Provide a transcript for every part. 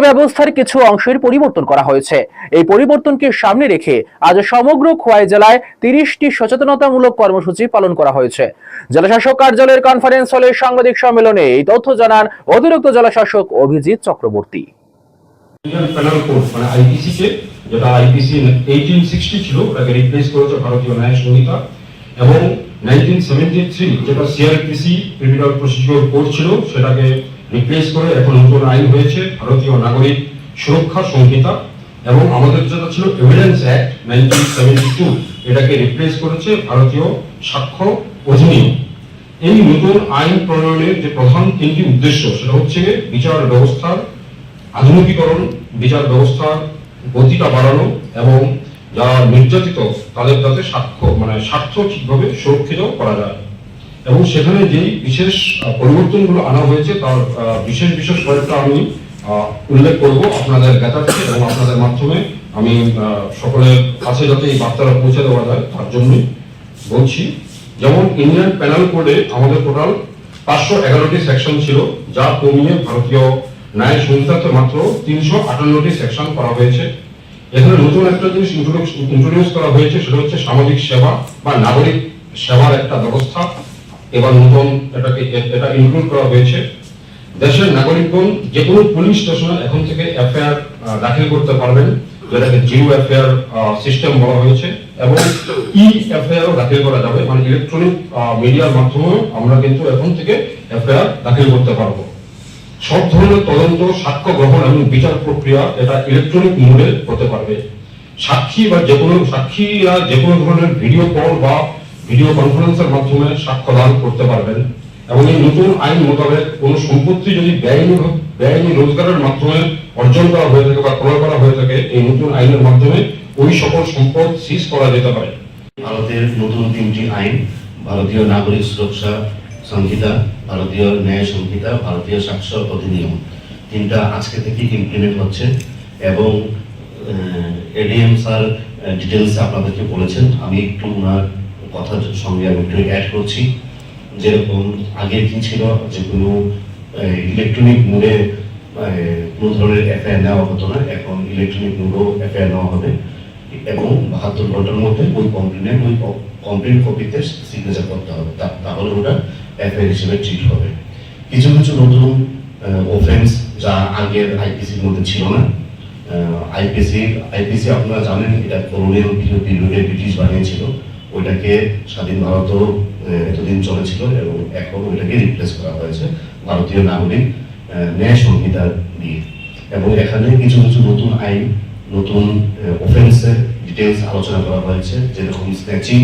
ব্যবস্থার কিছু অংশের পরিবর্তন করা হয়েছে। এই পরিবর্তনকে সামনে রেখে আজ সমগ্র খোয়াই জেলায় তিরিশটি সচেতনতামূলক কর্মসূচি পালন করা হয়েছে। জেলাশাসক কার্যালয়ের কনফারেন্স হলে সাংবাদিক সম্মেলনে এই তথ্য জানান অতিরিক্ত জেলাশাসক অভিজিৎ চক্রবর্তী। মানে এবং ছিল, সেটাকে রিপ্লেস করে এখন নতুন আইন হয়েছে, ভারতীয় নাগরিক সুরক্ষা সংহিতা এবং আমাদের যেটা ছিল evidence act nineteen seventy two এটাকে রিপ্লেস করেছে ভারতীয় সাক্ষ্য অধিনিয়ম। এই নতুন আইন প্রণয়নের যে প্রধান তিনটি উদ্দেশ্য, সেটা হচ্ছে বিচার ব্যবস্থার আধুনিকীকরণ, বিচার ব্যবস্থার গতিটা বাড়ানো এবং যারা নির্যাতিত, তাদের যাতে সাক্ষ্য মানে স্বার্থ ঠিকভাবে সুরক্ষিত করা যায়। এবং সেখানে যেই বিশেষ পরিবর্তনগুলো আনা হয়েছে, তার বিশেষ বিশেষ কয়েকটা আমি উল্লেখ করব আপনাদের জ্ঞাতার্থে এবং আপনাদের মাধ্যমে। আমি সকলের কাছে যাতে এই বার্তাটা পৌঁছে দেওয়া যায়, তার জন্যই বলছি। যেমন ইন্ডিয়ান প্যানেল কোডে আমাদের টোটাল পাঁচশো এগারোটি সেকশন ছিল, যা কমিয়ে ভারতীয় ন্যায় সংহিতাতে মাত্র তিনশো আটান্নটি সেকশন করা হয়েছে। এখানে নতুন একটা জিনিস ইন্ট্রোডিউস করা হয়েছে, সেটা হচ্ছে সামাজিক সেবা বা নাগরিক সেবার একটা ব্যবস্থা। এবার নতুন এটাকে, এটা ইনক্লুড করা হয়েছে। দেশের নাগরিকগণ যে কোনো পুলিশ স্টেশনে এখন থেকে এফআইআর দাখিল করতে পারবেন, যেটাকে জিও এফআইআর সিস্টেম বলা হয়েছে, এবং ই এফআইআর দাখিল করা যাবে মানে ইলেকট্রনিক মিডিয়ার মাধ্যমে আমরা কিন্তু এখন থেকে এফআইআর দাখিল করতে পারব। সব ধরনের তদন্ত, সাক্ষ্য গ্রহণ এবং বিচার প্রক্রিয়া এটা ইলেকট্রনিক মোডে হতে পারবে। সাক্ষী বা যে কোনো সাক্ষীরা যে কোনো ধরনের ভিডিও কল বা ভিডিও কনফারেন্সের মাধ্যমে সাক্ষ্য দান করতে পারবেন এবং এই নতুন আইন মোতাবেক কোনো সম্পত্তি যদি বেআইনি বেআইনি রোজগারের মাধ্যমে অর্জন করা হয়ে থাকে বা ক্রয় করা হয়ে থাকে, এই নতুন আইনের মাধ্যমে ওই সকল সম্পদ সিজ করা যেতে পারে। ভারতের নতুন তিনটি আইন, ভারতীয় নাগরিক সুরক্ষা সংহিতা, ভারতীয় ন্যায় সংহিতা, ভারতীয় সাক্ষ্য অধিনিয়ম। তিনটা আজকে থেকে ইমপ্লিমেন্ট হচ্ছে এবং এডিএম স্যার ডিটেলস আপনাদেরকে বলেছেন। আমি একটু ওনার কথার সঙ্গে আমি একটু অ্যাড করছি যেরকম আগে কি ছিল, যে কোনো ইলেকট্রনিক মোডে কোনো ধরনের এফআইআর নেওয়া হতো না, এখন ইলেকট্রনিক মোডেও এফআইআর নেওয়া হবে। এবং বাহাত্তর ঘণ্টার মধ্যে ওই কমপ্লেনের ওই কমপ্লেন কপিতে সিগনেচার করতে হবে তাহলে ওটা এফআইআর হিসেবে ট্রিট হবে। কিছু কিছু নতুন অফেন্স যা আগের আইপিসির মধ্যে ছিল না আইপিসি আইপিসি আপনারা জানেন, এটা করোনিয়াল পিরিয়ডে ব্রিটিশ বানিয়েছিল। ওইটাকে স্বাধীন ভারতও এতদিন চলেছিল এবং এখন ওইটাকে রিপ্লেস করা হয়েছে ভারতীয় নাগরিক ন্যায় সংহিতা দিয়ে এবং এখানে কিছু কিছু নতুন আইন, নতুন অফেন্সের ডিটেলস আলোচনা করা হয়েছে, যেরকম স্ন্যাচিং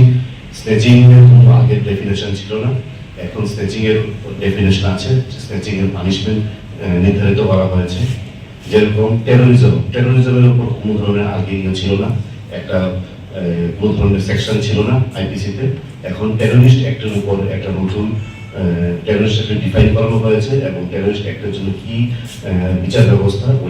স্ন্যাচিং এর কোনো আগের ডেফিনেশন ছিল না। এখন স্ন্যাচিং এর ডেফিনেশন আছে স্ন্যাচিং এর পানিশমেন্ট নির্ধারিত করা হয়েছে। যেরকম টেরোরিজম টেরোরিজমের উপর কোনো ধরনের আগে ইয়ে ছিল না। একটা কোনো ধরনের সেকশন ছিল না আইপিসিতে এখন টেরোরিস্ট অ্যাক্টের উপর একটা নতুন টেরোরিস্ট ডিফাইন করানো হয়েছে এবং টেরোরিস্ট অ্যাক্টের জন্য কি বিচার ব্যবস্থা